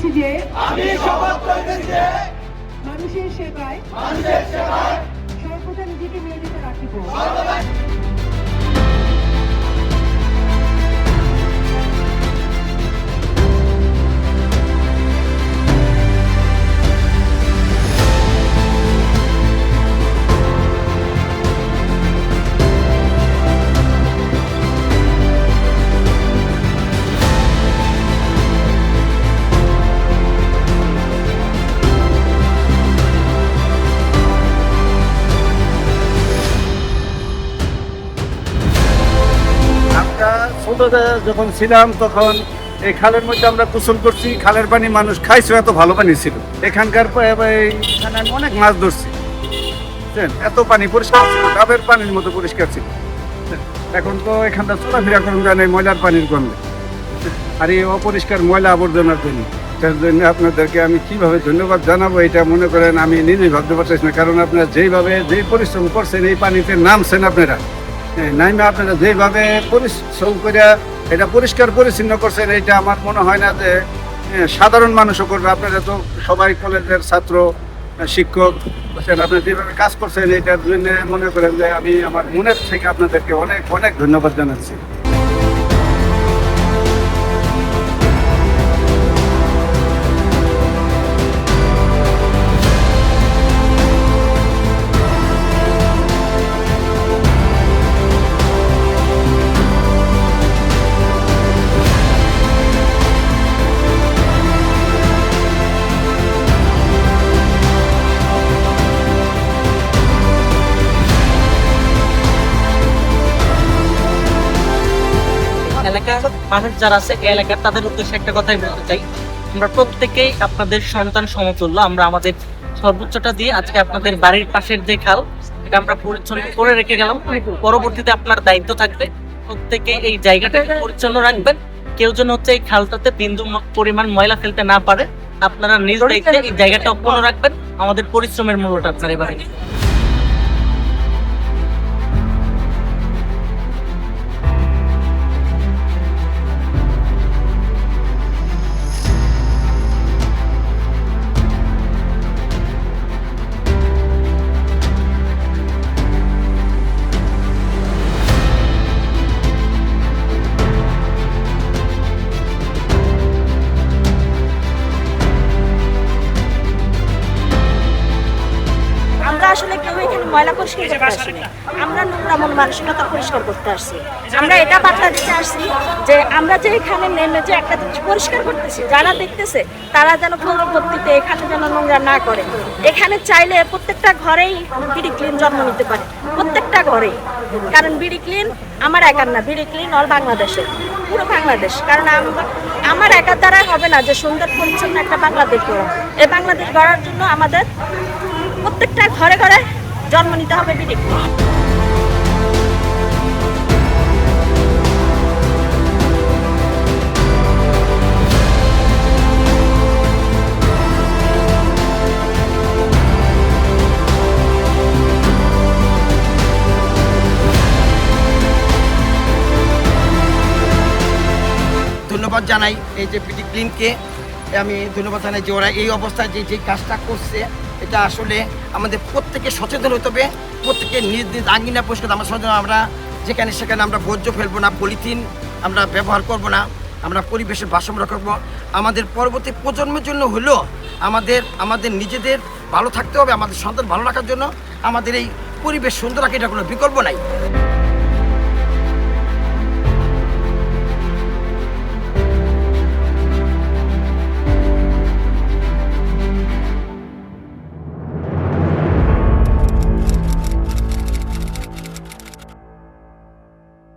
আমি শপথ করিতেছি যে মানুষের সেবায় মানুষের সেবায় সর্বদা নিজেকে নিয়োজিত রাখিব। আমরা যখন ছিলাম, তখন এই খালের মধ্যে আমরা গোসল করছি। খালের পানি মানুষ খাইছে, এত ভালো পানি ছিল। এখানকার এখানে আমি অনেক মাছ ধরছি। এত পানি পরিষ্কার ছিল, ডাবের পানির মতো পরিষ্কার ছিল। এখন তো এখানটা চলাফেরা করুন জানে ময়লার পানির গন্ধে। আর এই অপরিষ্কার ময়লা আবর্জনার জন্য। তার জন্য আপনাদেরকে আমি কীভাবে ধন্যবাদ জানাব, এটা মনে করেন আমি নিজেই ভাবতে পারতেছি না। কারণ আপনারা যেইভাবে যেই পরিশ্রম করছেন, এই পানিতে নামছেন আপনারা। নাইমা আপনারা যেভাবে পরিশ্রম এটা পরিষ্কার পরিচ্ছন্ন করছেন এটা আমার মনে হয় না যে সাধারণ মানুষও করবে। আপনারা তো সবাই কলেজের ছাত্র শিক্ষক বুঝছেন, আপনারা যেভাবে কাজ করছেন এটার জন্য মনে করেন যে আমি আমার মনের থেকে আপনাদেরকে অনেক অনেক ধন্যবাদ জানাচ্ছি। এলাকার মানুষ যারা আছে এলাকার তাদের উদ্দেশ্যে একটা কথাই বলতে চাই। আমরা প্রত্যেকেই আপনাদের সন্তান সমতুল্য। আমরা আমাদের সর্বোচ্চটা দিয়ে আজকে আপনাদের বাড়ির পাশের যে খাল, এটা আমরা পরিচ্ছন্ন করে রেখে গেলাম। পরবর্তীতে আপনার দায়িত্ব থাকবে। প্রত্যেকে এই জায়গাটাকে পরিচ্ছন্ন রাখবেন। কেউ যেন হচ্ছে এই খালটাতে বিন্দু পরিমাণ ময়লা ফেলতে না পারে, আপনারা নিজ দায়িত্বে এই জায়গাটা অক্ষুণ্ণ রাখবেন। আমাদের পরিশ্রমের মূল্যটা আপনার এবারে। আসলে কেউ এখানে ময়লা পরিষ্কার করতে আসি আমরা নোংরা মন মানসিকতা পরিষ্কার করতে আসছি। আমরা এটা বার্তা দিতে আসছি যে আমরা যে এখানে নেমে যে একটা জিনিস পরিষ্কার করতেছি, যারা দেখতেছে, তারা যেন পরবর্তীতে এখানে যেন নোংরা না করে। এখানে চাইলে প্রত্যেকটা ঘরেই বিড়ি ক্লিন জন্ম নিতে পারে। প্রত্যেকটা ঘরেই। কারণ বিড়ি ক্লিন আমার একার না, বিড়ি ক্লিন অল বাংলাদেশের। পুরো বাংলাদেশ। কারণ আমার একার দ্বারা হবে না যে সুন্দর পরিচ্ছন্ন একটা বাংলাদেশ গড়া। এই বাংলাদেশ গড়ার জন্য আমাদের প্রত্যেকটা ঘরে ঘরে জন্ম নিতে হবে বিড়ি ধন্যবাদ জানাই এই যে পিটি ক্লিনকে। আমি ধন্যবাদ জানাই যে ওরা এই অবস্থায় যে যে কাজটা করছে। এটা আসলে আমাদের প্রত্যেকে সচেতন হতে হবে, প্রত্যেকে নিজ নিজ আঙ্গিনা পরিষ্কার আমরা সচেতন, আমরা যেখানে সেখানে আমরা বর্জ্য ফেলব না, পলিথিন আমরা ব্যবহার করব না, আমরা পরিবেশের রক্ষা করব। আমাদের পরবর্তী প্রজন্মের জন্য হলেও আমাদের আমাদের নিজেদের ভালো থাকতে হবে, আমাদের সন্তান ভালো রাখার জন্য আমাদের এই পরিবেশ সুন্দর রাখা এটা কোনো বিকল্প নাই।